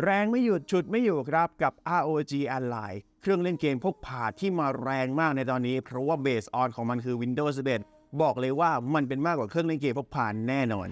แรงไม่หยุดฉุดไม่อยู่ครับกับ ROG Ally เครื่องเล่นเกมพกพาที่มาแรงมากในตอนนี้ เพราะว่าเบสออนของมันคือ Windows 11 บอกเลยว่ามันเป็นมากกว่าเครื่องเล่นเกมพกพาแน่นอน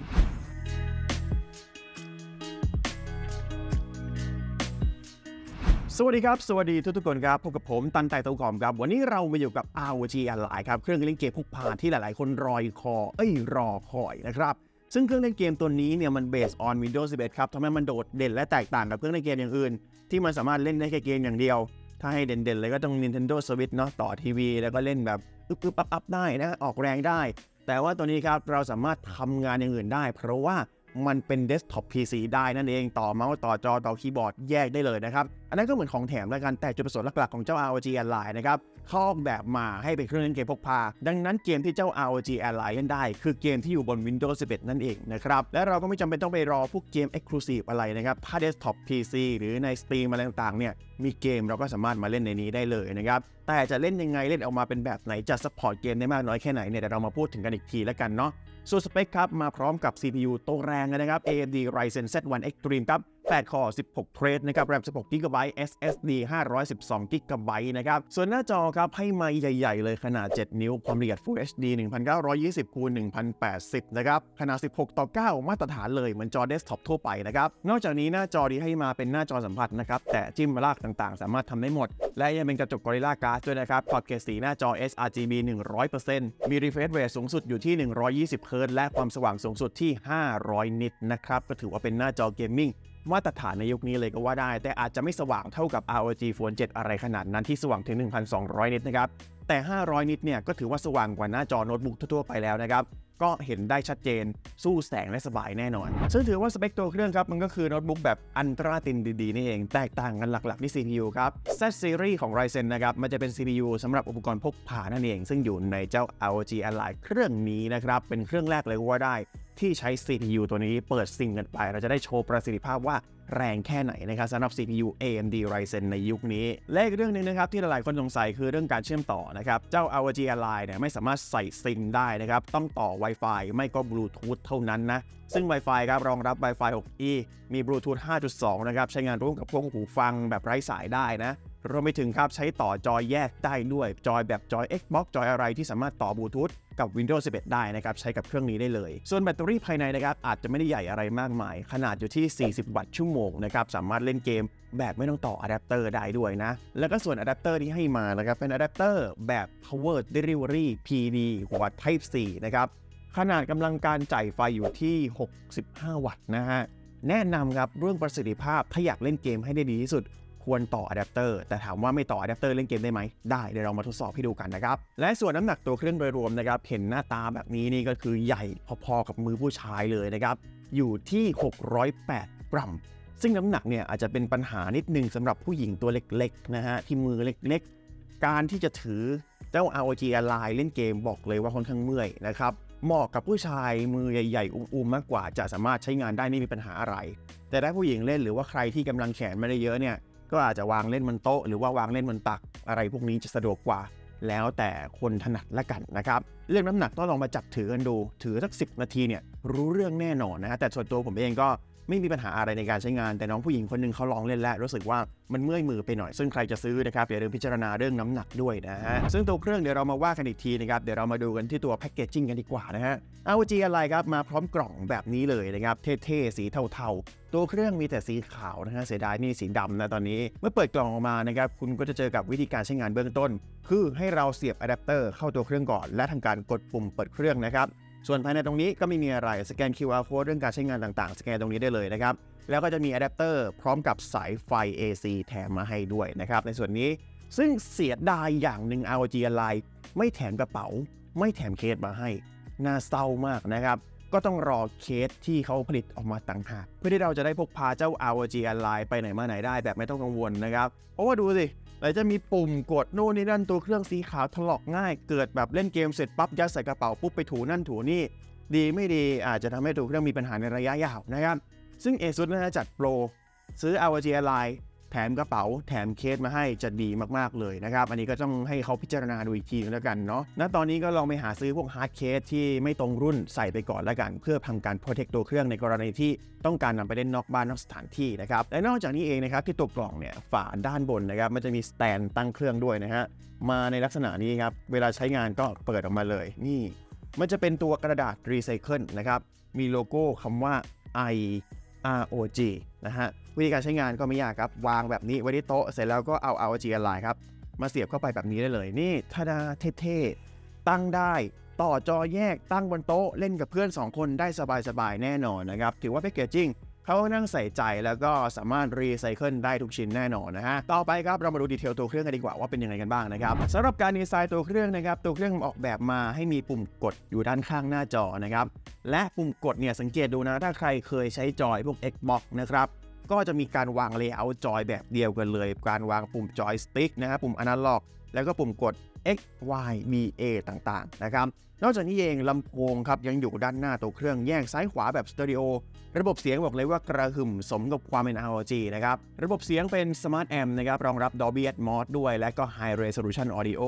สวัสดีครับ สวัสดีทุกๆคนครับพบกับผมตันไต่ตากอมครับ วันนี้เรามาอยู่กับ ROG Ally ครับ เครื่องเล่นเกมพกพาที่หลายๆ คนรอยคอเอ้ยรอคอยนะครับ ซึ่งเครื่องเล่นเกมตัวนี้เนี่ยมันเบสออน Windows 11 ครับทำให้มันโดดเด่นและแตกต่างกับเครื่องเล่นเกมอย่างอื่น ที่มันสามารถเล่นได้แค่เกมอย่างเดียว ถ้าให้เด่นๆเลยก็ต้อง Nintendo Switch เนาะต่อทีวีแล้วก็เล่นแบบอึ๊บๆปั๊บๆได้นะออกแรงได้ แต่ว่าตัวนี้ครับเราสามารถทำงานอย่างอื่นได้ เพราะว่ามันเป็นเดสก์ท็อป PC ได้นั่นเองต่อเมาส์ต่อจอต่อคีย์บอร์ดแยกได้เลยนะครับ อันนั้นก็เหมือนของแถมแล้วกันแต่จุดประสงค์หลักๆของเจ้า ROG Ally นะครับ เขาออกแบบมาให้เป็นเครื่องเล่นเกมพกพา ดังนั้นเกมที่เจ้า ROG Ally เล่นได้ คือเกมที่อยู่บน Windows 11 นั่นเองนะครับ และเราก็ไม่จำเป็นต้องไปรอพวกเกม Exclusive อะไรนะครับถ้า Desktop PC หรือใน Steam อะไรต่างๆเนี่ยมีเกมเราก็สามารถมาเล่นในนี้ได้เลยนะครับแต่จะเล่นยังไงเล่นออกมาเป็นแบบไหนจะซัพพอร์ตเกมได้มากน้อยแค่ไหนเนี่ยเดี๋ยวเรามาพูดถึงกันอีกทีแล้วกันเนาะส่วนสเปคครับมาพร้อมกับ CPU โตแรงนะครับ AMD Ryzen Z1 Extreme ครับ 8 คอ 16 เทรดนะครับ RAM 16 GB SSD 512 GB นะครับ ส่วนหน้าจอครับให้ไมาใหญ่ ๆ เลยขนาด 7 นิ้ว ความละเอียด Full HD 1920คูณ1080 นะครับ ขนาด 16 ต่อ 9 มาตรฐานเลยเหมือนจอเดสก์ท็อปทั่วไปนะครับ นอกจากนี้หน้าจอที่ให้มาเป็นหน้าจอสัมผัสนะครับแต่จิ้มลากต่างๆ สามารถทำได้หมด และยังเป็นกระจก Gorilla Glass ด้วยนะครับขอบเกรดสีหน้าจอ sRGB 100%มี refresh rate สูงสุดอยู่ที่ 120 เฮิรตและความสว่างสูงสุดที่ 500 นิตนะครับก็ถือว่าเป็นหน้าจอเกมมิ่ง มาตรฐานในยุคนี้เลยก็ว่าได้ แต่อาจจะไม่สว่างเท่ากับ ROG Phone 7 อะไรขนาดนั้นที่สว่างถึง 1,200 นิตนะครับ แต่ 500 นิตเนี่ยก็ถือว่าสว่างกว่าหน้าจอโน้ตบุ๊กทั่วๆไปแล้วนะครับก็เห็นได้ชัดเจน สู้แสงและสบายแน่นอน ซึ่งถือว่าสเปคตัวเครื่องครับ มันก็คือโน้ตบุ๊กแบบอันตราตินดีๆ นี่เอง แตกต่างกันหลักๆ ที่ CPU ครับ Z Series ของ Ryzen นะครับ มันจะเป็น CPU สำหรับอุปกรณ์พกพานั่นเอง ซึ่งอยู่ในเจ้า ROG Ally เครื่องนี้นะครับ เป็นเครื่องแรกเลยว่าได้ ที่ใช้ CPU ตัวนี้เปิดซิงกันไป เราจะได้โชว์ประสิทธิภาพว่าแรงแค่ไหนนะครับสำหรับ CPU AMD Ryzen ในยุคนี้ และอีกเรื่องหนึงนะครับที่หลายๆคนสงสัยคือเรื่องการเชื่อมต่อนะครับ เจ้า ROG Ally เนี่ยไม่สามารถใส่ซิงได้นะครับ ต้องต่อ Wi-Fi ไม่ก็ Bluetooth เท่านั้นนะ ซึ่ง Wi-Fi ครับรองรับ Wi-Fi 6E มี Bluetooth 5.2 นะครับ ใช้งานร่วมกับพวกหูฟังแบบไร้สายได้นะ รวมไปถึงครับใช้ต่อจอยแยกได้ด้วย จอยแบบจอย Xbox จอยอะไรที่สามารถต่อบลูทูธกับ Windows 11 ได้นะครับ ใช้กับเครื่องนี้ได้เลย ส่วนแบตเตอรี่ภายในนะครับ อาจจะไม่ได้ใหญ่อะไรมากมาย ขนาดอยู่ที่ 40 วัตต์ชั่วโมงนะครับ สามารถเล่นเกมแบบไม่ต้องต่ออะแดปเตอร์ได้ด้วยนะ แล้วก็ส่วนอะแดปเตอร์ที่ให้มานะครับ เป็นอะแดปเตอร์แบบ Power Delivery PD หัว Type C นะครับขนาดกำลังการจ่ายไฟอยู่ที่ 65 วัตต์นะฮะแนะนำครับเรื่องประสิทธิภาพถ้าอยากเล่นเกมให้ได้ดีที่สุด ควรต่ออะแดปเตอร์แต่ถามว่าไม่ต่ออะแดปเตอร์เล่นเกมได้ไหมได้เดี๋ยวเรามาทดสอบให้ดูกันนะครับ และส่วนน้ำหนักตัวเครื่องโดยรวมนะครับ เห็นหน้าตาแบบนี้นี่ก็คือใหญ่พอๆกับมือผู้ชายเลยนะครับ อยู่ที่ 608 กรัม ซึ่งน้ำหนักเนี่ยอาจจะเป็นปัญหานิดนึงสำหรับผู้หญิงตัวเล็กๆนะฮะที่มือเล็กๆ การที่จะถือเจ้า ROG Ally เล่นเกมบอกเลยว่าค่อนข้างเมื่อยนะครับเหมาะกับผู้ชายมือใหญ่ๆ อุ้มๆมากกว่าจะสามารถใช้งานได้ไม่มีปัญหาอะไร แต่ถ้าผู้หญิงเล่นหรือว่าใครที่กำลังแขนไม่ได้เยอะเนี่ย ก็อาจจะวางเล่นบนโต๊ะหรือว่าวางเล่นบนตักอะไรพวกนี้จะสะดวกกว่า แล้วแต่คนถนัดละกันนะครับเรื่องน้ำหนักต้องลองมาจับถือกันดู ถือสัก10 นาทีเนี่ยรู้เรื่องแน่นอนนะฮะแต่ส่วนตัวผมเองก็ ไม่มีปัญหาอะไรในการใช้งาน แต่น้องผู้หญิงคนหนึงเขาลองเล่นแล้ว รู้สึกว่ามันเมื่อยมือไปหน่อยซึ่งใครจะซื้อนะครับอย่าลืมพิจารณาเรื่องน้ำหนักด้วยนะฮะซึ่งตัวเครื่องเดี๋ยวเรามาว่ากันอีกทีนะครับเดี๋ยวเรามาดูกันที่ตัวแพคเกจจิ้งกันดีกว่านะฮะ ROG อะไรครับมาพร้อมกล่องแบบนี้เลยนะครับเท่ๆสีเทาๆ ตัวเครื่องมีแต่สีขาวนะฮะเสียดายนี่สีดำนะตอนนี้ เมื่อเปิดกล่องออกมานะครับคุณก็จะเจอกับวิธีการใช้งานเบื้องต้น คือให้เราเสียบอะแดปเตอร์เข้าตัวเครื่องก่อน และทำการกดปุ่มเปิดเครื่องนะครับ ส่วนภายในตรงนี้ก็ไม่มีอะไรสแกน QR code เรื่องการใช้งานต่างๆ สแกนตรงนี้ได้เลยนะครับ แล้วก็จะมีอะแดปเตอร์พร้อมกับสายไฟ AC แถมมาให้ด้วยนะครับ ในส่วนนี้ซึ่งเสียดายอย่างหนึ่ง ROG Ally ไม่แถมกระเป๋า ไม่แถมเคสมาให้ น่าเศร้ามากนะครับ ก็ต้องรอเคสที่เขาผลิตออกมาต่างหากเพื่อที่เราจะได้พกพาเจ้า ROG Ally ไปไหนมาไหนได้แบบไม่ต้องกังวลนะครับเพราะว่าดูสิ ไหนจะมีปุ่มกดโน่นนี่นั่นตัวเครื่องสีขาวถลอกง่าย เกิดแบบเล่นเกมเสร็จปั๊บยัดใส่กระเป๋าปุ๊บไปถูนั่นถูนี่ ดีไม่ดีอาจจะทำให้ตัวเครื่องมีปัญหาในระยะยาวนะครับ ซึ่ง ASUS นะฮะจัดโปรซื้อ ROG Ally แถมกระเป๋าแถมเคสมาให้จะดีมากๆเลยนะครับ อันนี้ก็ต้องให้เขาพิจารณาดูอีกทีแล้วกันเนาะณตอนนี้ก็ลองไปหาซื้อพวกฮาร์ดเคสที่ไม่ตรงรุ่นใส่ไปก่อนแล้วกัน เพื่อทำการโปรเทคตัวเครื่องในกรณีที่ต้องการนำไปเล่นนอกบ้านนอกสถานที่นะครับและนอกจากนี้เองนะครับที่ตัวกล่องเนี่ยฝาด้านบนนะครับมันจะมีสแตนตั้งเครื่องด้วยนะฮะมาในลักษณะนี้ครับเวลาใช้งานก็เปิดออกมาเลยนี่มันจะเป็นตัวกระดาษรีไซเคิลนะครับ มีโลโก้คำว่า I R O G นะฮะวิธีการใช้งานก็ไม่ยากครับวางแบบนี้ไว้ที่โต๊ะเสร็จแล้วก็เอา R O G อะไรครับมาเสียบเข้าไปแบบนี้ได้เลยนี่ทาดาเท่ๆตั้งได้ต่อจอแยกตั้งบนโต๊ะเล่นกับเพื่อน 2 คนได้สบายๆแน่นอนนะครับถือว่าแพคเกจจิ้ง เขานั่งใส่ใจแล้วก็สามารถรีไซเคิลได้ทุกชิ้นแน่นอนนะฮะ ต่อไปครับเรามาดูดีเทลตัวเครื่องกันดีกว่าว่าเป็นยังไงกันบ้างนะครับสำหรับการดีไซน์ตัวเครื่องนะครับ ตัวเครื่องออกแบบมาให้มีปุ่มกดอยู่ด้านข้างหน้าจอนะครับ และปุ่มกดเนี่ยสังเกตดูนะถ้าใครเคยใช้จอยพวก Xbox นะครับก็จะมีการวางเลเยอร์จอยแบบเดียวกันเลย การวางปุ่มจอยสติ๊กนะครับปุ่มอนาล็อก แล้วก็ปุ่มกด X Y B A ต่างๆ นะครับ นอกจากนี้เองลำโพงครับยังอยู่ด้านหน้าตัวเครื่องแยกซ้ายขวาแบบสเตอริโอ ระบบเสียงบอกเลยว่ากระหึ่มสมกับความเป็น ROG นะครับ ระบบเสียงเป็น Smart Amp นะครับ รองรับ Dolby Atmos ด้วย และก็ High Resolution Audio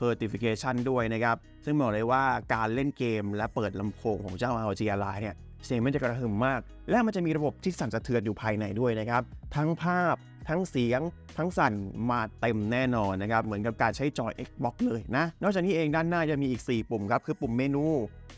Certification ด้วยนะครับ ซึ่งบอกเลยว่าการเล่นเกมและเปิดลำโพงของเจ้า ROG Ally เนี่ยเสียงมันจะกระหึ่มมาก และมันจะมีระบบที่สั่นสะเทือนอยู่ภายในด้วยนะครับ ทั้งภาพ ทั้งเสียง ทั้งสั่นมาเต็มแน่นอนนะครับ เหมือนกับการใช้จอย Xbox เลยนะ นอกจากนี้เองด้านหน้าจะมีอีก 4 ปุ่มครับ คือปุ่มเมนู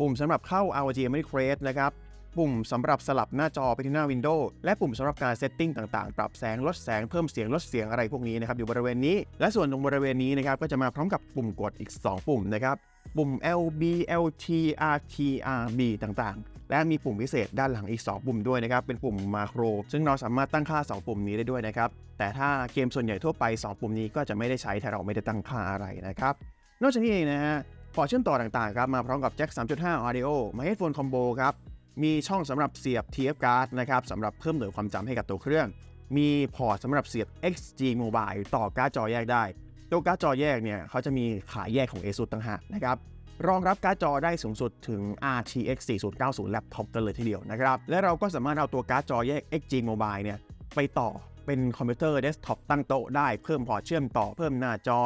ปุ่มสำหรับเข้า ROG Memory Crate นะครับ ปุ่มสำหรับสลับหน้าจอไปที่หน้า Windows และปุ่มสำหรับการเซตติ้งต่างๆ ปรับแสง ลดแสง เพิ่มเสียง ลดเสียงอะไรพวกนี้นะครับ อยู่บริเวณนี้ และส่วนตรงบริเวณนี้นะครับ ก็จะมาพร้อมกับปุ่มกดอีก 2 ปุ่มนะครับ ปุ่ม LB LT RT RB ต่างๆ และมีปุ่มพิเศษด้านหลังอีก 2 ปุ่มด้วยนะครับ เป็นปุ่มมาโคร ซึ่งเราสามารถตั้งค่า 2 ปุ่มนี้ได้ด้วยนะครับ แต่ถ้าเกมส่วนใหญ่ทั่วไป 2 ปุ่มนี้ก็จะไม่ได้ใช้ถ้าเราไม่ได้ตั้งค่าอะไรนะครับ นอกจากนี้เองนะฮะพอเชื่อมต่อต่างๆครับมาพร้อมกับแจ็ค 3.5 Audio มา Headphone Combo ครับมีช่องสำหรับเสียบ TF card นะครับสำหรับเพิ่มหน่วยความจำให้กับตัวเครื่อง มีพอร์ตสำหรับเสียบ XG Mobile ต่อการ์ดจอแยกได้ ตัวการ์ดจอแยกเนี่ยเขาจะมีขายแยกของ ASUS ต่างหากนะครับรองรับการ์ดจอได้สูงสุดถึง RTX 4090 Laptop กันเลยทีเดียวนะครับ และเราก็สามารถเอาตัวการ์ดจอแยก XG Mobile เนี่ยไปต่อเป็นคอมพิวเตอร์เดสก์ท็อปตั้งโต๊ะได้เพิ่มพอร์ตเชื่อมต่อเพิ่มหน้าจอ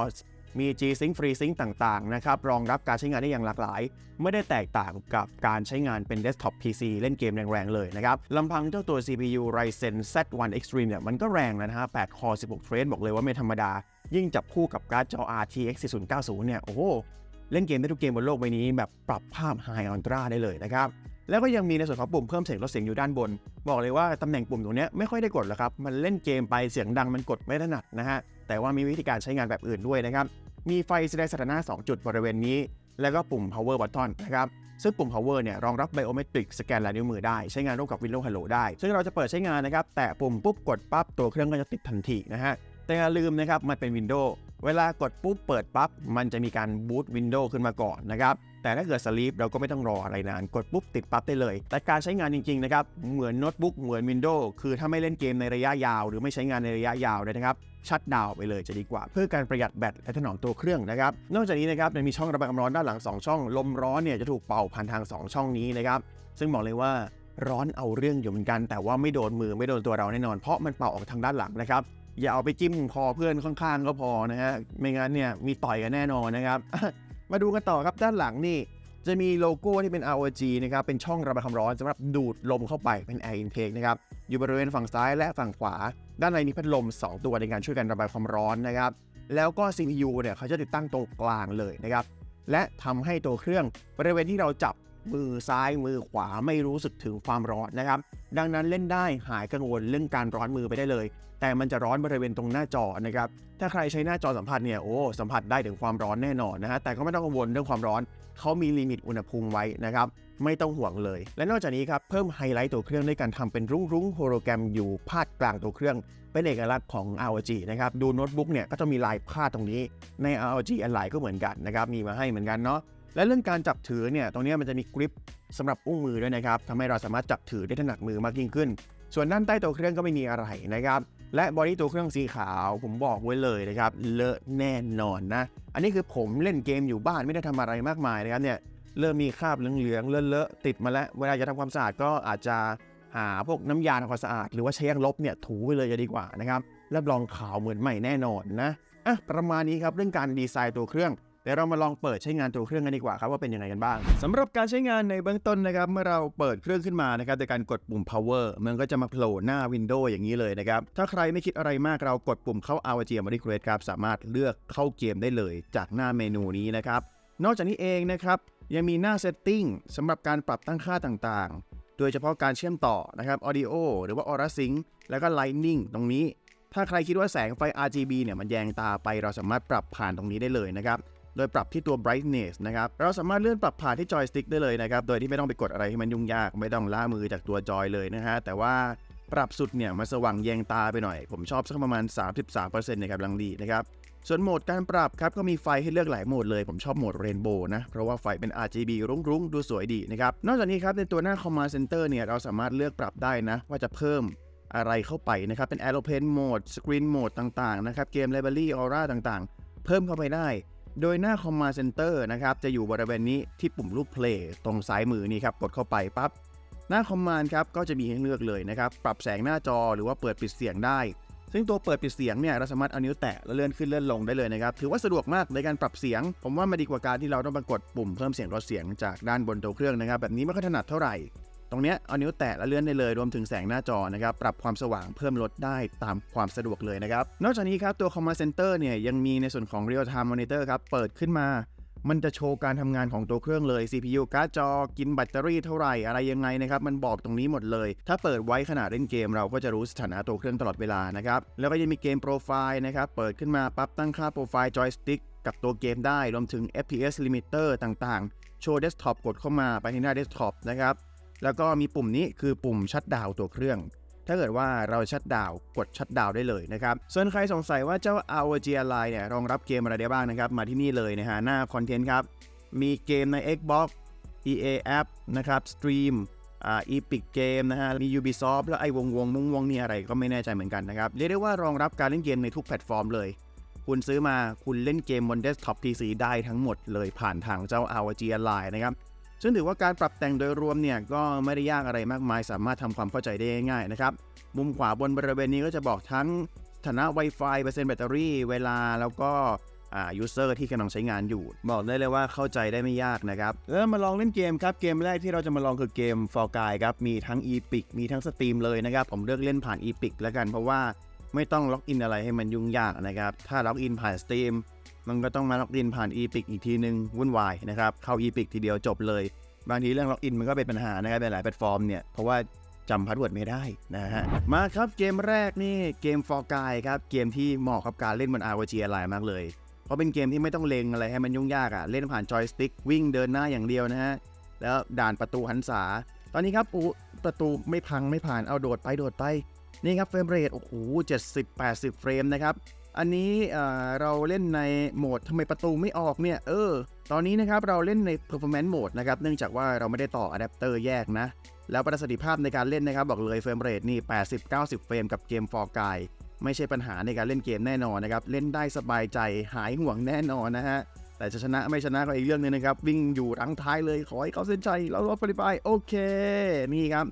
มี G-Sync FreeSync ต่างๆนะครับรองรับการใช้งานได้อย่างหลากหลาย ไม่ได้แตกต่างกับการใช้งานเป็น Desktop PC เล่นเกมแรงๆเลยนะครับลำพังเจ้าตัว CPU Ryzen Z1 Extreme เนี่ยมันก็แรงแล้วนะฮะ8 core 16 thread บอกเลยว่าไม่ธรรมดา ยิ่งจับคู่กับการ์ดจอ RTX 4090 เนี่ยโอ้โหเล่นเกมได้ทุกเกมบนโลกใบนี้แบบปรับภาพ High Ultra ได้เลยนะครับแล้วก็ยังมีในส่วนของปุ่มเพิ่มเสียงลดเสียงอยู่ด้านบน บอกเลยว่าตำแหน่งปุ่มตรงเนี้ยไม่ค่อยได้กดหรอกครับ มันเล่นเกมไปเสียงดังมันกดไม่ถนัดนะฮะ แต่ว่ามีวิธีการใช้งานแบบอื่นด้วยนะครับ มีไฟแสดงสถานะ 2 จุดบริเวณนี้ แล้วก็ปุ่ม power button นะครับ ซึ่งปุ่ม power เนี่ยรองรับ biometric สแกนลายนิ้วมือได้ ใช้งานร่วมกับ Windows Hello ได้ ซึ่งเราจะเปิดใช้งานนะครับ แตะปุ่มปุ๊บกดปั๊บตัวเครื่องก็จะติดทันทีนะฮะ แต่อย่าลืมนะครับ มันเป็น Windows เวลากดปุ๊บเปิดปั๊บ มันจะมีการบูต Windows ขึ้นมาก่อนนะครับ แต่ถ้าเกิดสลีปเราก็ไม่ต้องรออะไรนาน กดปุ๊บติดปั๊บได้เลย แต่การใช้งานจริงๆนะครับ เหมือนโน้ตบุ๊กเหมือน Windows คือถ้าไม่เล่นเกมในระยะยาว หรือไม่ใช้งานในระยะยาวนะครับชัดดาวไปเลยจะดีกว่า เพื่อการประหยัดแบตและถนอมตัวเครื่องนะครับ นอกจากนี้นะครับยังมีช่องระบายความร้อนด้านหลัง 2 ช่อง ลมร้อนเนี่ยจะถูกเป่าผ่านทาง 2 ช่องนี้นะครับ ซึ่งบอกเลยว่าร้อนเอาเรื่องอยู่เหมือนกัน แต่ว่าไม่โดนมือไม่โดนตัวเราแน่นอน เพราะมันเป่าออกทางด้านหลังนะครับอย่าเอาไปจิ้มคอเพื่อนข้างๆก็พอนะฮะไม่งั้นเนี่ยมีต่อยกันแน่นอนนะครับ มาดูกันต่อครับด้านหลังนี่จะมีโลโก้ที่เป็น ROG นะครับ เป็นช่องระบายความร้อนสำหรับดูดลมเข้าไปเป็น Air Intake นะครับ อยู่บริเวณฝั่งซ้ายและฝั่งขวา ด้านในมีพัดลม 2 ตัวในการช่วยกันระบายความร้อนนะครับ แล้วก็ CPU เนี่ยเขาจะติดตั้งตรงกลางเลยนะครับ และทำให้ตัวเครื่องบริเวณที่เราจับมือซ้ายมือขวาไม่รู้สึกถึงความร้อนนะครับ ดังนั้นเล่นได้หายกังวลเรื่องการร้อนมือไปได้เลย แต่มันจะร้อนบริเวณตรงหน้าจอนะครับ ถ้าใครใช้หน้าจอสัมผัสเนี่ย โอ้ สัมผัสได้ถึงความร้อนแน่นอนนะฮะ แต่ก็ไม่ต้องกังวลเรื่องความร้อน เขามีลิมิตอุณหภูมิไว้นะครับ ไม่ต้องห่วงเลย และนอกจากนี้ครับ เพิ่มไฮไลท์ตัวเครื่องด้วยการทำเป็นรุ้งรุ้งโฮโลแกรมอยู่พาดกลางตัวเครื่อง เป็นเอกลักษณ์ของ ROG นะครับ ดูโน้ตบุ๊กเนี่ยก็จะมีลายพาดตรงนี้ ใน ROG Ally ก็เหมือนกันนะครับ มีมาให้เหมือนกันเนาะ และเรื่องการจับถือเนี่ย ตรงนี้มันจะมีกริปสำหรับอุ้งมือด้วยนะครับทำให้เราสามารถจับถือได้ถนัดมือมากยิ่งขึ้น ส่วนด้านใต้ตัวเครื่องก็ไม่มีอะไรนะครับ และบอดี้ตัวเครื่องสีขาวผมบอกไว้เลยนะครับเลอะแน่นอนนะ อันนี้คือผมเล่นเกมอยู่บ้านไม่ได้ทำอะไรมากมายนะครับเนี่ยเริ่มมีคราบเหลืองๆเลอะๆติดมาแล้ว เวลาจะทำความสะอาดก็อาจจะหาพวกน้ำยาทำความสะอาด หรือว่าใช้ยางลบเนี่ยถูไปเลยจะดีกว่านะครับรับรองขาวเหมือนใหม่แน่นอนนะอะประมาณนี้ครับเรื่องการดีไซน์ตัวเครื่อง เดี๋ยวเรามาลองเปิดใช้งานตัวเครื่องกันดีกว่าครับว่าเป็นยังไงกันบ้างสำหรับการใช้งานในเบื้องต้นนะครับ เมื่อเราเปิดเครื่องขึ้นมานะครับโดยการกดปุ่ม power มันก็จะมาโผล่หน้า Windows อย่างนี้เลยนะครับ ถ้าใครไม่คิดอะไรมากเรากดปุ่มเข้า r g Memory Crate ครับสามารถเลือกเข้าเกมได้เลยจากหน้าเมนูนี้นะครับ นอกจากนี้เองนะครับยังมีหน้า setting สำหรับการปรับตั้งค่าต่างๆ โดยเฉพาะการเชื่อมต่อนะครับ audio หรือว่า aura sync แล้วก็ lightning ตรงนี้ ถ้าใครคิดว่าแสงไฟ RGB เนี่ยมันแยงตาไปเราสามารถปรับผ่านตรงนี้ได้เลยนะครับ โดยปรับที่ตัว brightness นะครับ เราสามารถเลื่อนปรับผ่านที่จอยสติ๊กได้เลยนะครับ โดยที่ไม่ต้องไปกดอะไรให้มันยุ่งยาก ไม่ต้องล่ามือจากตัวจอยเลยนะฮะ แต่ว่าปรับสุดเนี่ยมันสว่างแยงตาไปหน่อย ผมชอบสักประมาณ 33%นะครับลังดีนะครับ ส่วนโหมดการปรับครับก็มีไฟให้เลือกหลายโหมดเลย ผมชอบโหมดเรนโบว์นะ เพราะว่าไฟเป็น RGB รุ้งๆ ดูสวยดีนะครับ นอกจากนี้ครับในตัวหน้า Command Center เนี่ยเราสามารถเลือกปรับได้นะ ว่าจะเพิ่มอะไรเข้าไปนะครับ เป็น Aeroplane Mode Screen Mode ต่างๆ นะครับ เกม Library Aura ต่างๆ เพิ่มเข้าไปได้ โดยหน้า Command Center นะครับ จะอยู่บริเวณนี้ที่ปุ่มรูป Play ตรงซ้ายมือนี่ครับ กดเข้าไปปั๊บ หน้า Command ครับ ก็จะมีให้เลือกเลยนะครับ ปรับแสงหน้าจอหรือว่าเปิดปิดเสียงได้ ซึ่งตัวเปิดปิดเสียงเนี่ย เราสามารถเอานิ้วแตะแล้วเลื่อนขึ้นเลื่อนลงได้เลยนะครับ ถือว่าสะดวกมากในการปรับเสียง ผมว่ามันดีกว่าการที่เราต้องมากดปุ่มเพิ่มเสียงลดเสียงจากด้านบนตัวเครื่องนะครับ แบบนี้ไม่ค่อยถนัดเท่าไหร่ ตรงเนี้ยเอานิ้วแตะแล้วเลื่อนได้เลยรวมถึงแสงหน้าจอนะครับปรับความสว่างเพิ่มลดได้ตามความสะดวกเลยนะครับ นอกจากนี้ครับตัว Command Center เนี่ยยังมีในส่วนของ Real Time Monitor ครับเปิดขึ้นมา มันจะโชว์การทำงานของตัวเครื่องเลย CPU การ์ดจอ กินแบตเตอรี่เท่าไหร่อะไรยังไงนะครับมันบอกตรงนี้หมดเลย ถ้าเปิดไว้ขณะเล่นเกมเราก็จะรู้สถานะตัวเครื่องตลอดเวลานะครับแล้วก็ยังมีเกมโปรไฟล์นะครับเปิดขึ้นมาปั๊บตั้งค่าโปรไฟล์จอยสติ๊กกับตัวเกมได้รวมถึง FPS limiter ต่างๆ โชว์เดสก์ท็อปกดเข้ามาไปที่หน้าเดสก์ท็อปนะครับ แล้วก็มีปุ่มนี้คือปุ่มชัดดาวตัวเครื่อง ถ้าเกิดว่าเราชัดดาวกดชัดดาวได้เลยนะครับ ส่วนใครสงสัยว่าเจ้า ROG Ally เนี่ยรองรับเกมอะไรได้บ้างนะครับ มาที่นี่เลยนะฮะหน้าคอนเทนต์ครับ มีเกมใน Xbox EA App นะครับ Stream อ่า Epic Game นะฮะ มี Ubisoft แล้วไอ้วงวงมุงวงนี่อะไรก็ไม่แน่ใจเหมือนกันนะครับ เรียกได้ว่ารองรับการเล่นเกมในทุกแพลตฟอร์มเลย คุณซื้อมาคุณเล่นเกมบนเดสก์ท็อป PC ได้ทั้งหมดเลยผ่านทางเจ้า ROG Ally นะครับ ซึ่งถือว่าการปรับแต่งโดยรวมเนี่ยก็ไม่ได้ยากอะไรมากมาย สามารถทำความเข้าใจได้ง่ายๆนะครับ มุมขวาบนบริเวณนี้ก็จะบอกทั้งสถานะ Wi-Fi เปอร์เซ็นต์แบตเตอรี่เวลาแล้วก็อ่า user ที่กำลังใช้งานอยู่ บอกได้เลยว่าเข้าใจได้ไม่ยากนะครับแล้วมาลองเล่นเกมครับ เกมแรกที่เราจะมาลองคือเกม For Guy ครับ มีทั้ง Epic มีทั้ง Steam เลยนะครับ ผมเลือกเล่นผ่าน Epic แล้วกันเพราะว่าไม่ต้องล็อกอินอะไรให้มันยุ่งยากนะครับ ถ้าล็อกอินผ่าน Steam มั มันก็ต้องมาล็อกอินผ่าน Epic อีกทีนึงวุ่นวายนะครับเข้า Epic ทีเดียวจบเลย บางทีเรื่องล็อกอินมันก็เป็นปัญหานะครับในหลายแพลตฟอร์มเนี่ยเพราะว่าจำพาสเวิร์ดไม่ได้นะฮะ มาครับเกมแรกนี่เกม For Guy ครับ เกมที่เหมาะกับการเล่นบน ROG Ally มากเลย เพราะเป็นเกมที่ไม่ต้องเลงอะไรให้มันยุ่งยากอะ่ะ เล่นผ่านจอยสติ๊กวิ่งเดินหน้าอย่างเดียวนะฮะ แล้วด่านประตูหันษา ตอนนี้ครับอู้ประตูไม่พังไม่ผ่านเอาโดดไปโดดไป นี่ครับเฟรมเรทโอ้โห70-80 เฟรมนะครับ อันนี้เราเล่นในโหมดทำไมประตูไม่ออกเนี่ย เออ ตอนนี้นะครับเราเล่นใน performance mode นะครับ เนื่องจากว่าเราไม่ได้ต่ออะแดปเตอร์แยกนะ แล้วประสิทธิภาพในการเล่นนะครับ บอกเลยเฟรมเรทนี่ 80-90 เฟรมกับเกม For Guy ไม่ใช่ปัญหาในการเล่นเกมแน่นอนนะครับ เล่นได้สบายใจหายห่วงแน่นอนนะฮะ แต่จะชนะไม่ชนะก็อีกเรื่องหนึงนะครับ วิ่งอยู่รังท้ายเลยขอให้เขาเส้นชัยแล้วรถฟรีไฟโอเค นี่ครับ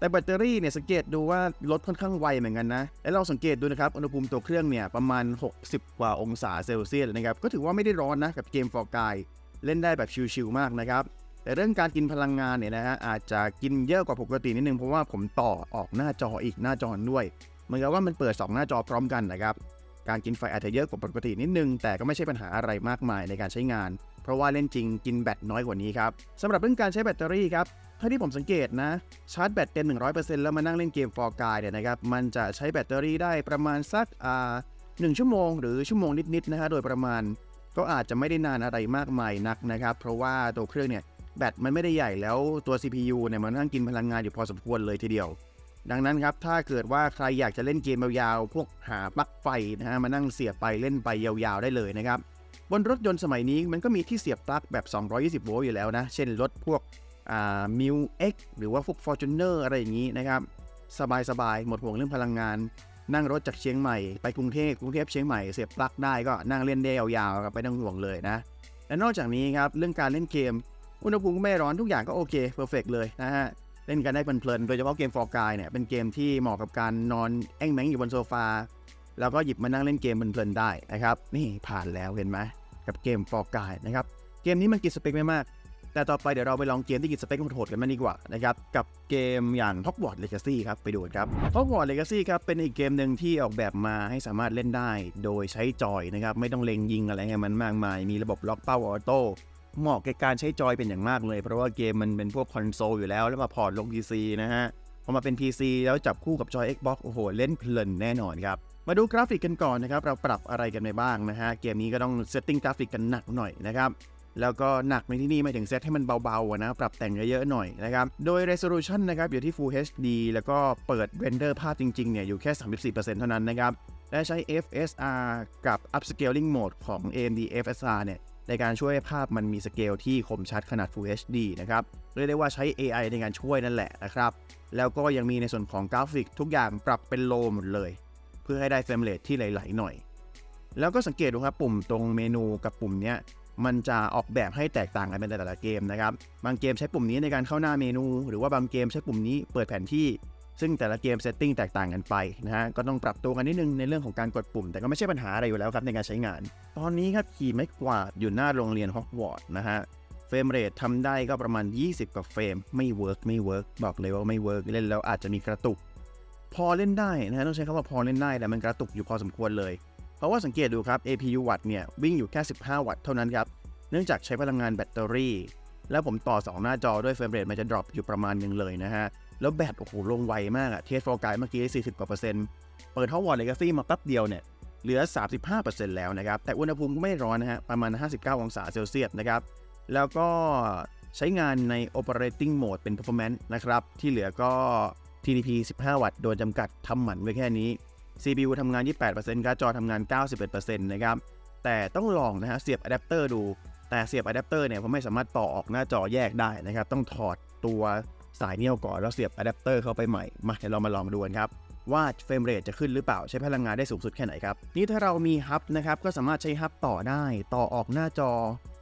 แต่แบตเตอรี่เนี่ยสังเกตดูว่าลดค่อนข้างไวเหมือนกันนะ แล้วเราสังเกตดูนะครับ อุณหภูมิตัวเครื่องเนี่ยประมาณ 60 กว่าองศาเซลเซียสนะครับ ก็ถือว่าไม่ได้ร้อนนะกับเกม For Guy เล่นได้แบบชิลๆมากนะครับ แต่เรื่องการกินพลังงานเนี่ยนะฮะอาจจะกินเยอะกว่าปกตินิดนึงเพราะว่าผมต่อออกหน้าจออีกหน้าจอด้วย เหมือนกับว่ามันเปิด 2 หน้าจอพร้อมกันนะครับ การกินไฟอาจจะเยอะกว่าปกตินิดนึง แต่ก็ไม่ใช่ปัญหาอะไรมากมายในการใช้งาน เพราะว่าเล่นจริงกินแบตน้อยกว่านี้ครับสำหรับเรื่องการใช้แบตเตอรี่ครับ เท่าที่ผมสังเกตนะ ชาร์จแบตเต็ม 100%แล้วมานั่งเล่นเกม For Guy เนี่ยนะครับ มันจะใช้แบตเตอรี่ได้ประมาณสักอ่าหนึ่งชั่วโมงหรือชั่วโมงนิดๆนะฮะโดยประมาณก็อาจจะไม่ได้นานอะไรมากมายนักนะครับ เพราะว่าตัวเครื่องเนี่ยแบตมันไม่ได้ใหญ่แล้วตัว CPU เนี่ยมันนั่งกินพลังงานอยู่พอสมควรเลยทีเดียว ดังนั้นครับถ้าเกิดว่าใครอยากจะเล่นเกมยาวๆพวกหาปลั๊กไฟนะฮะมานั่งเสียบไปเล่นไปยาวๆได้เลยนะครับบนรถยนต์สมัยนี้มันก็มีที่เสียบปลั๊กแบบ 220 โวลต์อยู่แล้วนะ เช่นรถพวก มิวเอ็กหรือว่าพวก Fortuner อะไรอย่างนี้นะครับ สบายๆ หมดห่วงเรื่องพลังงาน นั่งรถจากเชียงใหม่ไปกรุงเทพกรุงเทพเชียงใหม่เสียบปลั๊กได้ก็นั่งเล่นได้ยาวๆครับไม่ต้องห่วงเลยนะ และนอกจากนี้ครับเรื่องการเล่นเกม อุณหภูมิก็ไม่ร้อนทุกอย่างก็โอเคเพอร์เฟกเลยนะฮะเล่นกันได้เพลินๆโดยเฉพาะเกมฟอร์กายเนี่ยเป็นเกมที่เหมาะกับการนอนแอ่งแมงอยู่บนโซฟาแล้วก็หยิบมานั่งเล่นเกมเพลินๆได้นะครับ นี่ผ่านแล้วเห็นไหมกับเกมฟอร์กายนะครับเกมนี้มันกินสเปคไม่มาก แต่ต่อไปเดี๋ยวเราไปลองเกมที่กินสเปคโหดๆกันมาดีกว่านะครับกับเกมอย่าง Hogwarts Legacy ครับไปดูครับ Hogwarts Legacy ครับเป็นอีกเกมหนึ่งที่ออกแบบมาให้สามารถเล่นได้ โดยใช้จอยนะครับไม่ต้องเล็งยิงอะไรให้มันมากมาย มีระบบล็อกเป้าออโต้เหมาะแก่การใช้จอยเป็นอย่างมากเลย เพราะว่าเกมมันเป็นพวกคอนโซลอยู่แล้วแล้วมาพอร์ตลง PC นะฮะพอมาเป็น PC แล้วจับคู่กับจอย Xbox โอ้โหเล่นเพลินแน่นอนครับมาดูกราฟิกกันก่อนนะครับเราปรับอะไรกันไปบ้างนะฮะเกมนี้ก็ต้องเซตติ้งกราฟิกกันหนักหน่อยนะครับ แล้วก็หนักในที่นี่ไม่ถึงเซตให้มันเบาๆนะ ปรับแต่งเยอะๆหน่อยนะครับ โดย resolution นะครับอยู่ที่ Full HD แล้วก็เปิดเรนเดอร์ภาพจริงๆเนี่ยอยู่แค่ 34%เท่านั้นนะครับ และใช้ FSR กับ upscaling mode ของ AMD FSR เนี่ยในการช่วยภาพมันมีสเกลที่คมชัดขนาด Full HD นะครับเรียกได้ว่าใช้ AI ในการช่วยนั่นแหละนะครับ แล้วก็ยังมีในส่วนของกราฟิกทุกอย่างปรับเป็นโลหมดเลย เพื่อให้ได้เฟรมเรทที่ไหลๆหน่อย แล้วก็สังเกตดูครับปุ่มตรงเมนูกับปุ่มเนี้ย มันจะออกแบบให้แตกต่างกันเป็นแต่ละเกมนะครับ บางเกมใช้ปุ่มนี้ในการเข้าหน้าเมนู หรือว่าบางเกมใช้ปุ่มนี้เปิดแผนที่ ซึ่งแต่ละเกมเซตติ้งแตกต่างกันไปนะฮะ ก็ต้องปรับตัวกันนิดนึงในเรื่องของการกดปุ่ม แต่ก็ไม่ใช่ปัญหาอะไรอยู่แล้วครับในการใช้งาน ตอนนี้ครับขี่ไม้กวาดอยู่หน้าโรงเรียนฮอกวอตส์นะฮะเฟรมเรททำได้ก็ประมาณ 20 กว่าเฟรม ไม่เวิร์กไม่เวิร์กบอกเลยว่าไม่เวิร์กเล่นแล้วอาจจะมีกระตุก พอเล่นได้นะฮะต้องใช้คำว่าพอเล่นได้แต่มันกระตุกอยู่พอสมควรเลย เพราะว่าสังเกตดูครับ APU วัตต์เนี่ยวิ่งอยู่แค่ 15 วัตต์เท่านั้นครับ เนื่องจากใช้พลังงานแบตเตอรี่ แล้วผมต่อ 2 หน้าจอด้วยเฟรมเรทมันจะดรอปอยู่ประมาณหนึงเลยนะฮะ แล้วแบตโอ้โหลงไวมากอะเทสโฟกายเมื่อกี้ 40 กว่าเปอร์เซ็นต์เปิด Hogwarts Legacy มาแป๊บเดียวเนี่ยเหลือ 35%แล้วนะครับ แต่อุณหภูมิก็ไม่ร้อนนะฮะ ประมาณ 59 องศาเซลเซียสนะครับ แล้วก็ใช้งานใน operating mode เป็น performance นะครับ ที่เหลือก็ TDP 15 วัตต์ โดยจำกัดทำหมันไว้แค่นี้ CPU ทำงาน 28%การ์ดจอทำงาน 91%นะครับ แต่ต้องลองนะฮะเสียบอะแดปเตอร์ดู แต่เสียบอะแดปเตอร์เนี่ยผมไม่สามารถต่อออกหน้าจอแยกได้นะครับ ต้องถอดตัวสายเนี้ยวก่อนแล้วเสียบอะแดปเตอร์เข้าไปใหม่ มาเดี๋ยวเรามาลองดูกันครับ ว่าเฟรมเรทจะขึ้นหรือเปล่าใช้พลังงานได้สูงสุดแค่ไหนครับ นี่ถ้าเรามีฮับนะครับก็สามารถใช้ฮับต่อได้ต่อออกหน้าจอ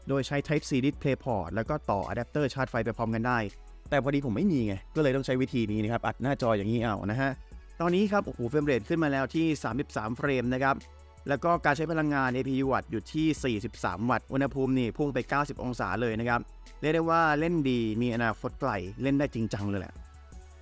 โดยใช้ Type C Display Port แล้วก็ต่ออะแดปเตอร์ชาร์จไฟไปพร้อมกันได้ แต่พอดีผมไม่มีไงก็เลยต้องใช้วิธีนี้นะครับอัดหน้าจออย่างนี้เอานะฮะ ตอนนี้ครับโอ้โหเฟรมเรทขึ้นมาแล้วที่ 33 เฟรมนะครับแล้วก็การใช้พลังงาน APU วัตต์อยู่ที่ 43 วัตต์ อุณหภูมินี่พุ่งไป 90 องศาเลยนะครับ เรียกได้ว่าเล่นดี มีอนาคตไกล เล่นได้จริงจังเลยแหละ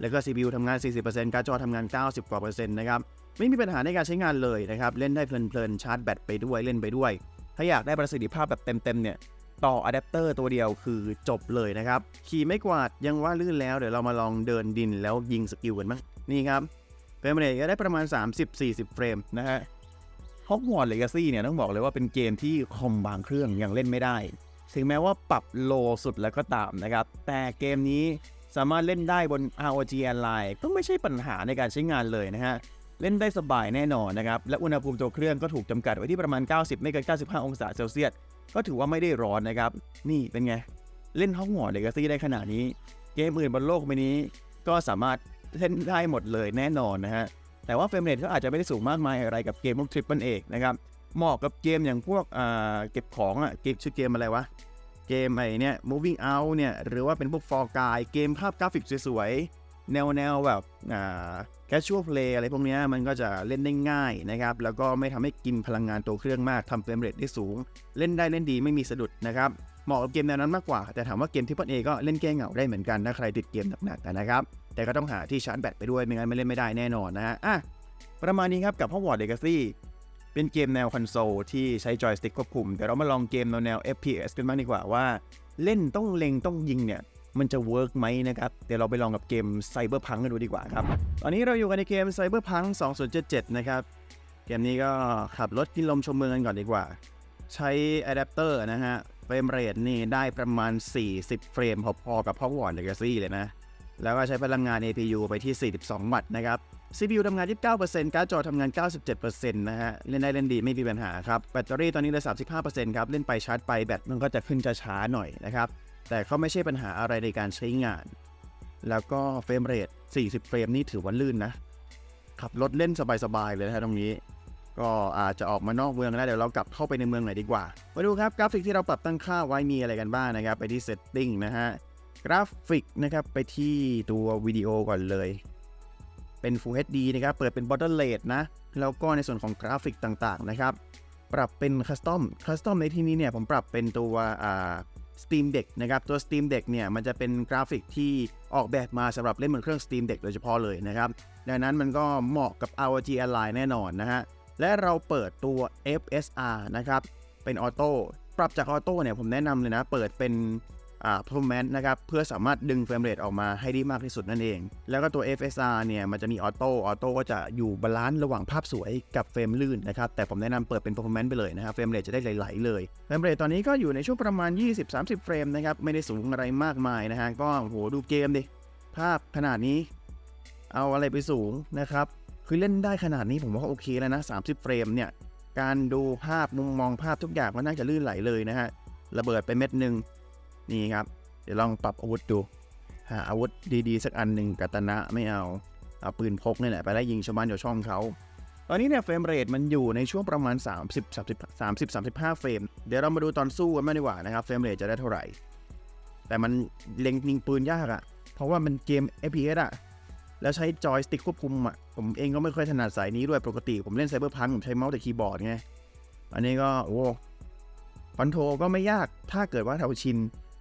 แล้วก็ CPU ทำงาน 40%การ์ดจอทำงาน 90 กว่าเปอร์เซ็นต์นะครับ ไม่มีปัญหาในการใช้งานเลยนะครับ เล่นได้เพลินๆ ชาร์จแบตไปด้วย เล่นไปด้วย ถ้าอยากได้ประสิทธิภาพแบบเต็มๆ เนี่ย ต่ออะแดปเตอร์ตัวเดียวคือจบเลยนะครับ ขี่ไม่กวาดยังว่าลื่นแล้ว เดี๋ยวเรามาลองเดินดินแล้วยิงสกิลกันบ้าง นี่ครับ เฟรมเรทก็ได้ประมาณ 30-40 เฟรมนะฮะ Hogwarts Legacy เนี่ยต้องบอกเลยว่าเป็นเกมที่คอมบางเครื่องยังเล่นไม่ได้ ถึงแม้ว่าปรับโลสุดแล้วก็ตามนะครับ แต่เกมนี้สามารถเล่นได้บน ROG Ally ก็ไม่ใช่ปัญหาในการใช้งานเลยนะฮะ เล่นได้สบายแน่นอนนะครับ และอุณหภูมิตัวเครื่องก็ถูกจำกัดไว้ที่ประมาณ 90 ไม่เกิน 95 องศาเซลเซียส ก็ถือว่าไม่ได้ร้อนนะครับ นี่เป็นไง เล่น Hogwarts Legacy ได้ขนาดนี้ เกมอื่นบนโลกใบนี้ก็สามารถ เล่นได้หมดเลยแน่นอนนะฮะ แต่ว่าเฟรมเรทก็อาจจะไม่ได้สูงมากมายอะไรกับเกมพวกทริปเปิลเอกนะครับ เหมาะกับเกมอย่างพวกเก็บของอะเกมชื่อเกมอะไรวะ เกมไอเนี่ย moving out เนี่ย หรือว่าเป็นพวก for guy เกมภาพกราฟิกสวยๆ แนวแนวแบบอ่า casual play อะไรพวกเนี้ยมันก็จะเล่นได้ง่ายนะครับ แล้วก็ไม่ทำให้กินพลังงานตัวเครื่องมากทำเฟรมเรทได้สูง เล่นได้เล่นดีไม่มีสะดุดนะครับเหมาะกับเกมแนวนั้นมากกว่า แต่ถามว่าเกมที่พ a เอก็เล่นแก้เหงาได้เหมือนกันถ้าใครติดเกมหนักๆนะครับ แต่ก็ต้องหาที่ชาร์จแบตไปด้วยไม่งั้นไม่เล่นไม่ได้แน่นอนนะฮะอะประมาณนี้ครับกับ Hogwarts Legacy เป็นเกมแนวคอนโซลที่ใช้จอยสติ๊กควบคุม แต่เรามาลองเกมแนวแนว FPS กันบ้างดีกว่าว่า เล่นต้องเล็งต้องยิงเนี่ย มันจะเวิร์กไหมนะครับ เดี๋ยวเราไปลองกับเกม Cyberpunk กันดูดีกว่าครับ ตอนนี้เราอยู่กันในเกม Cyberpunk 2077 นะครับ เกมนี้ก็ขับรถกินลมชมเมืองกันก่อนดีกว่า ใช้อะแดปเตอร์นะฮะเฟรมเรทนี่ได้ประมาณ 40 เฟรมพอๆกับ Hogwarts Legacy เลยนะ แล้วก็ใช้พลังงาน APU ไปที่ 42 วัตต์นะครับ CPU ทำงาน 29%การ์ดจอทำงาน 97%นะฮะ เล่นได้เล่นดีไม่มีปัญหาครับ แบตเตอรี่ตอนนี้เหลือ 35%ครับ เล่นไปชาร์จไปแบตมันก็จะขึ้นจะช้าหน่อยนะครับ แต่ก็ไม่ใช่ปัญหาอะไรในการใช้งาน แล้วก็เฟรมเรท 40 เฟรมนี่ถือว่าลื่นนะ ขับรถเล่นสบายๆเลยนะฮะตรงนี้ ก็อาจจะออกมานอกเมืองแล้วเดี๋ยวเรากลับเข้าไปในเมืองหน่อยดีกว่า มาดูครับกราฟิกที่เราปรับตั้งค่าไว้มีอะไรกันบ้างนะครับ ไปที่ setting นะฮะ กราฟิกนะครับไปที่ตัววิดีโอก่อนเลย เป็น Full HD นะครับ เปิดเป็น Border Rate นะ แล้วก็ในส่วนของกราฟิกต่างๆนะครับ ปรับเป็นคัสตอมคัสตอมในที่นี้เนี่ยผมปรับเป็นตัวอ่า Steam Deck นะครับ ตัว Steam Deck เนี่ยมันจะเป็นกราฟิกที่ออกแบบมาสำหรับเล่นบนเครื่อง Steam Deck โดยเฉพาะเลยนะครับ ดังนั้นมันก็เหมาะกับ ROG Ally แน่นอนนะฮะ และเราเปิดตัว FSR นะครับ เป็นออโต้ ปรับจากออโต้เนี่ยผมแนะนำเลยนะ เปิดเป็น performance นะครับเพื่อสามารถดึงเฟรมเรทออกมาให้ได้มากที่สุดนั่นเอง แล้วก็ตัว FSR เนี่ยมันจะมีออโต้ออโต้ก็จะอยู่บาลานซ์ระหว่างภาพสวยกับเฟรมลื่นนะครับแต่ผมแนะนำเปิดเป็น performance ไปเลยนะครับเฟรมเรทจะได้ไหลๆเลยเฟรมเรทตอนนี้ก็อยู่ในช่วงประมาณ 20-30 เฟรมนะครับไม่ได้สูงอะไรมากมายนะฮะก็โหดูเกมดิภาพขนาดนี้ เอาอะไรไปสูงนะครับคือเล่นได้ขนาดนี้ผมว่าโอเคแล้วนะ 30 เฟรมเนี่ยการดูภาพมุมมองภาพทุกอย่างมันน่าจะลื่นไหลเลยนะฮะระเบิดไปเม็ดหนึ่ง นี่ครับ เดี๋ยวลองปรับอาวุธดู หาอาวุธดีๆ สักอันหนึ่งกัตนะไม่เอาเอาปืนพกนี่แหละไปไล่ยิงชาวบ้านชาวช่องเขาตอนนี้เนี่ยเฟรมเรทมันอยู่ในช่วงประมาณ 30 30 30 35 เฟรม เดี๋ยวเรามาดูตอนสู้กันมาดีกว่านะครับเฟรมเรทจะได้เท่าไหร่ แต่มันเล็งยิงปืนยากอะเพราะว่ามันเกม FPS อะ่ะแล้วใช้จอยสติ๊กควบคุมอะผมเองก็ไม่ค่อยถนัดสายนี้ด้วยปกติ ผมเล่นไซเบอร์พังผมใช้เมาส์แต่คีย์บอร์ดไงอันนี้ก็โอ้คอนโทรก็ไม่ยากถ้าเกิดว่าเราชิน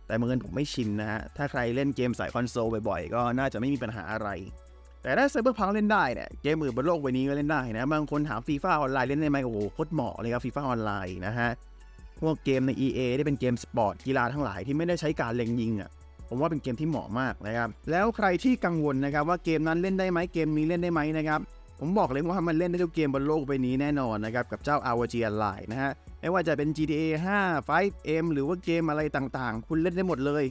แต่เมื่อผมไม่ชินนะฮะ ถ้าใครเล่นเกมสายคอนโซลบ่อยๆ ก็น่าจะไม่มีปัญหาอะไร แต่ถ้าไซเบอร์พังเล่นได้เนี่ย เกมอื่นบนโลกใบนี้ก็เล่นได้นะ บางคนถามฟีฟ่าออนไลน์เล่นได้ไหมโอ้โหโคตรเหมาะเลยครับฟีฟ่าออนไลน์นะฮะ พวกเกมใน EA ที่เป็นเกมสปอร์ตกีฬาทั้งหลายที่ไม่ได้ใช้การเล็งยิงอะผมว่าเป็นเกมที่เหมาะมากนะครับ แล้วใครที่กังวลนะครับว่าเกมนั้นเล่นได้ไหมเกมนี้เล่นได้ไหมนะครับ ผมบอกเลยว่ามันเล่นได้ทุกเกมบนโลกใบนี้แน่นอนนะครับกับเจ้า ROG Ally นะฮะ ไม่ว่าจะเป็น GTA 5 5M หรือว่าเกมอะไรต่างๆ คุณเล่นได้หมดเลย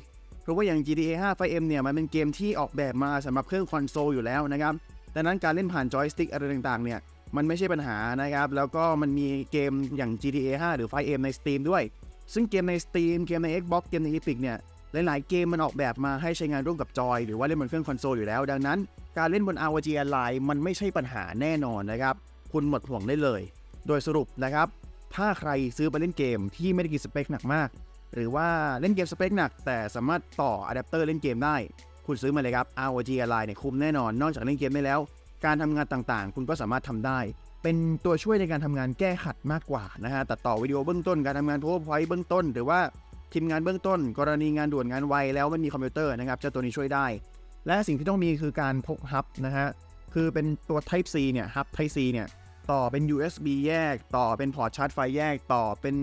เพราะว่าอย่าง GTA 5 5M เนี่ยมันเป็นเกมที่ออกแบบมาสำหรับเครื่องคอนโซลอยู่แล้วนะครับดังนั้นการเล่นผ่านจอยสติ๊กอะไรต่างๆเนี่ยมันไม่ใช่ปัญหานะครับ แล้วก็มันมีเกมอย่าง GTA 5 หรือ 5M ใน Steam ด้วย ซึ่งเกมใน Steam เกมใน Xbox เกมใน Epic เนี่ยหลายๆเกมมันออกแบบมาให้ใช้งานร่วมกับจอย หรือว่าเล่นบนเครื่องคอนโซลอยู่แล้ว ดังนั้น การเล่นบน ROG Ally มันไม่ใช่ปัญหาแน่นอนนะครับ คุณหมดห่วงได้เลย โดยสรุปนะครับ ถ้าใครซื้อไปเล่นเกมที่ไม่ได้กินสเปคหนักมาก หรือว่าเล่นเกมสเปคหนัก แต่สามารถต่ออะแดปเตอร์เล่นเกมได้ คุณซื้อมาเลยครับ ROG Ally เนี่ยคุ้มแน่นอน นอกจากเล่นเกมได้แล้ว การทำงานต่างๆ คุณก็สามารถทำได้ เป็นตัวช่วยในการทำงานแก้ขัดมากกว่านะฮะตัดต่อวิดีโอเบื้องต้นการทำงาน PowerPoint เบื้องต้น หรือว่าทีมงานเบื้องต้น กรณีงานด่วนงานไวแล้วไม่มีคอมพิวเตอร์นะครับเจ้าตัวนี้ช่วยได้ และสิ่งที่ต้องมีคือการพกฮับนะฮะคือเป็นตัว Type C เนี่ยฮับ Type C เนี่ย ต่อเป็น USB แยก ต่อเป็นพอร์ตชาร์จไฟแยก ต่อเป็น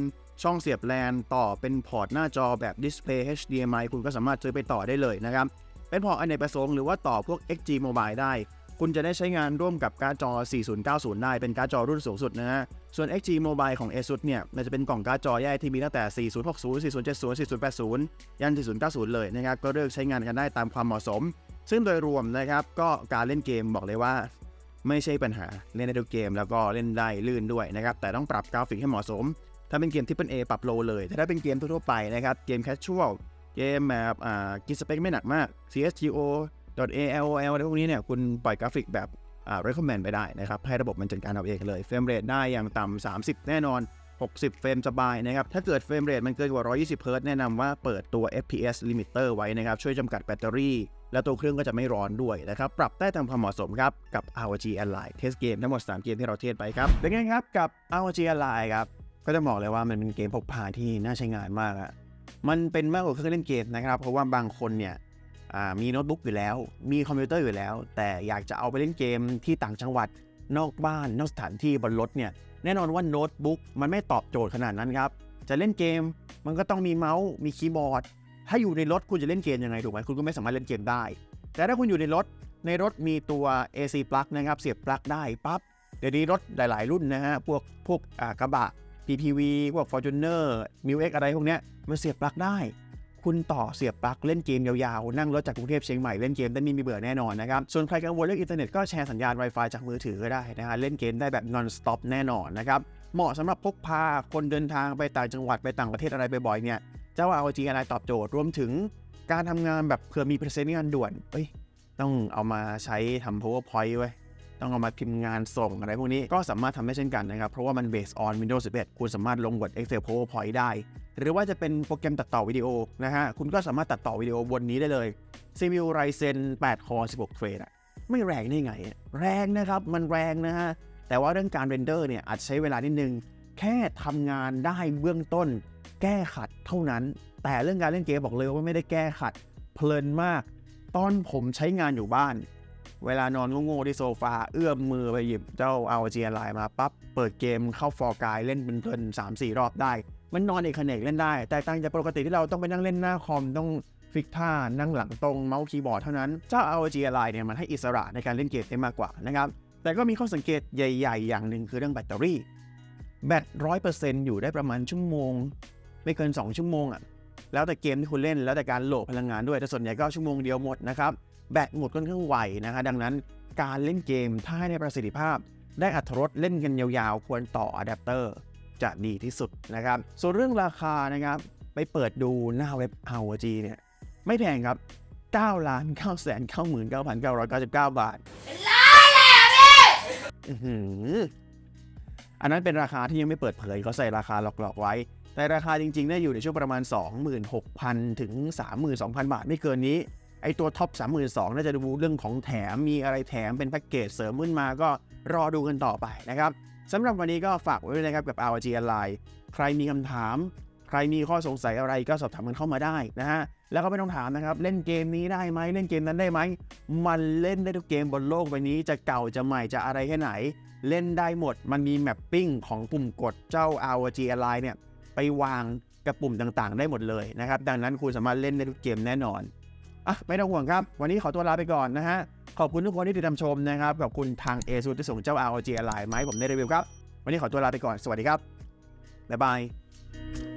ช่องเสียบแลนต่อเป็นพอร์ตหน้าจอแบบ Display HDMI คุณก็สามารถซื้อไปต่อได้เลยนะครับ เป็นพอร์ตอเนกประสงค์หรือว่าต่อพวก XG Mobile ได้ คุณจะได้ใช้งานร่วมกับการ์ดจอ 4090 ได้ เป็นการ์ดจอรุ่นสูงสุดนะฮะ ส่วน XG Mobile ของ ASUS เนี่ย มันจะเป็นกล่องการ์ดจอแยกที่มีตั้งแต่ 4060 4070 4080 ยัน 4090 เลยนะครับ ก็เลือกใช้งานกันได้ตามความเหมาะสม ซึ่งโดยรวมนะครับ ก็การเล่นเกมบอกเลยว่า ไม่ใช่ปัญหาเล่นได้ทุกเกมแล้วก็เล่นได้ลื่นด้วยนะครับ แต่ต้องปรับกราฟิกให้เหมาะสม ถ้าเป็นเกมที่เป็น A ปรับโลเลย แต่ถ้าเป็นเกมทั่วๆไปนะครับ เกมแคชชวลเกมแบบอ่ากินสเปคไม่หนักมาก CSGO .ALOL อะไรพวกนี้เนี่ยคุณปล่อยกราฟิกแบบอ่า recommend ไปได้นะครับ ให้ระบบมันจัดการเอาเองเลยเฟรมเรทได้อย่างต่ำ30 แน่นอน 60 เฟรมสบายนะครับ ถ้าเกิดเฟรมเรทมันเกินกว่า 120เฮิร์ตแนะนำว่าเปิดตัว FPS limiter ไว้นะครับ ช่วยจำกัดแบตเตอรี่ และตัวเครื่องก็จะไม่ร้อนด้วยนะครับ ปรับได้ตามความเหมาะสมครับกับ ROG Ally Test Game ทั้งหมด 3 เกมที่เราเทสไปครับเป็นไงครับกับ ROG Ally ครับ ก็จะบอกเลยว่ามันเป็นเกมพกพาที่น่าใช้งานมากอะมันเป็นมากกว่าเครื่องเล่นเกมนะครับ เพราะว่าบางคนเนี่ยอ่ามีโน้ตบุ๊กอยู่แล้ว มีคอมพิวเตอร์อยู่แล้ว แต่อยากจะเอาไปเล่นเกมที่ต่างจังหวัดนอกบ้านนอกสถานที่บนรถเนี่ยแน่นอนว่าโน้ตบุ๊กมันไม่ตอบโจทย์ขนาดนั้นครับ จะเล่นเกมมันก็ต้องมีเมาส์มีคีย์บอร์ด ถ้าอยู่ในรถคุณจะเล่นเกมยังไงถูกไหมคุณก็ไม่สามารถเล่นเกมได้ แต่ถ้าคุณอยู่ในรถในรถมีตัว AC plug นะครับ เสียบปลั๊กได้ปั๊บเดี๋ยวนี้รถหลาย ๆ รุ่นนะฮะพวกพวกกระบะ PPV พวก Fortuner m i l X อะไรพวกเนี้ยมันเสียบปลั๊กได้ คุณต่อเสียบปลั๊กเล่นเกมยาวๆ นั่งรถจากกรุงเทพเชียงใหม่เล่นเกมได้ไม่มีเบื่อแน่นอนนะครับ ส่วนใครกังวลเรื่องอินเทอร์เน็ตก็แชร์สัญญาณ Wi-Fi จากมือถือก็ได้นะฮะเล่นเกมได้แบบ non stop แน่นอนนะครับเหมาะสำหรับพกพาคนเดินทางไปต่างจังหวัดไปต่างประเทศอะไรบ่อยๆเนี่ย เจ้า ROG อะไรตอบโจทย์ รวมถึงการทำงานแบบเผื่อมี present งานด่วนเอ้ยต้องเอามาใช้ทำ powerpoint ไว้ต้องเอามาพิมพ์งานส่งอะไรพวกนี้ก็สามารถทำได้เช่นกันนะครับ เพราะว่ามัน based on Windows 11 คุณสามารถลง Word Excel PowerPoint ได้ หรือว่าจะเป็นโปรแกรมตัดต่อวิดีโอนะฮะ คุณก็สามารถตัดต่อวิดีโอบนนี้ได้เลย CPU Ryzen 8 Core 16 Thread อะไม่แรงได้ไง แรงนะครับ มันแรงนะฮะ แต่ว่าเรื่องการเรนเดอร์เนี่ยอาจใช้เวลานิดนึง แค่ทำงานได้เบื้องต้น แก้ขัดเท่านั้น แต่เรื่องการเล่นเกมบอกเลยว่าไม่ได้แก้ขัด เพลินมาก ตอนผมใช้งานอยู่บ้าน เวลานอนโง่ๆที่โซฟาเอื้อมมือไปหยิบเจ้าเอาเจียไลน์มาปั๊บเปิดเกมเข้าฟอร์กายเล่นเป็นเพลินๆสามสี่รอบได้ มันนอนเอกเนกเล่นได้ แต่ต่างจากปกติที่เราต้องไปนั่งเล่นหน้าคอมต้องฟิกท่านั่งหลังตรงเมาส์คีย์บอร์ดเท่านั้น เจ้า ROG Ally เนี่ยมันให้อิสระในการเล่นเกมได้มากกว่านะครับ แต่ก็มีข้อสังเกตใหญ่ ๆ อย่างหนึ่งคือเรื่องแบตเตอรี่ แบตร้อยเปอร์เซ็นต์อยู่ได้ประมาณชั่วโมง ไม่เกิน 2 ชั่วโมงอะแล้วแต่เกมที่คุณเล่นแล้วแต่การโหลดพลังงานด้วยแต่ส่วนใหญ่ก็ชั่วโมงเดียวหมดนะครับแบตหมดค่อนข้างไวนะคะดังนั้นการเล่นเกมถ้าให้ได้ประสิทธิภาพ ได้อัตรรสเล่นกันยาวๆ ควรต่ออะแดปเตอร์จะดีที่สุดนะครับ ส่วนเรื่องราคานะครับ ไปเปิดดูหน้าเว็บ ROG เนี่ย ไม่แพงครับ 9 ล้าน9แสน99,999 บาทอื้อหือ อันนั้นเป็นราคาที่ยังไม่เปิดเผยเขาใส่ราคาหลอกๆไว้ แต่ราคาจริงๆเนี่ยอยู่ในช่วงประมาณ 26,000 ถึง 32,000 บาทไม่เกินนี้ ไอตัวท็อป 32,000น่าจะดูเรื่องของแถมมีอะไรแถมเป็นแพ็กเกจเสริมขึ้นมาก็รอดูกันต่อไปนะครับสำหรับวันนี้ก็ฝากไว้ด้วยนะครับกับ RG Ally ใครมีคำถาม ใครมีข้อสงสัยอะไรก็สอบถามกันเข้ามาได้นะฮะ แล้วก็ไม่ต้องถามนะครับ เล่นเกมนี้ได้ไหมเล่นเกมนั้นได้ไหม มันเล่นได้ทุกเกมบนโลกใบนี้จะเก่าจะใหม่จะอะไรแค่ไหน เล่นได้หมด มันมีแมปปิ้งของปุ่มกดเจ้า ROG Ally เนี่ยไปวางกับปุ่มต่างๆ ได้หมดเลยนะครับ ดังนั้นคุณสามารถเล่นได้ทุกเกมแน่นอนอะไม่ต้องห่วงครับ วันนี้ขอตัวลาไปก่อนนะฮะ ขอบคุณทุกคนที่ติดตามชมนะครับขอบคุณทาง a s u s ที่ส่งเจ้า ROG Ally มาให้ผมได้รีวิวครับ วันนี้ขอตัวลาไปก่อน สวัสดีครับบ๊ายบาย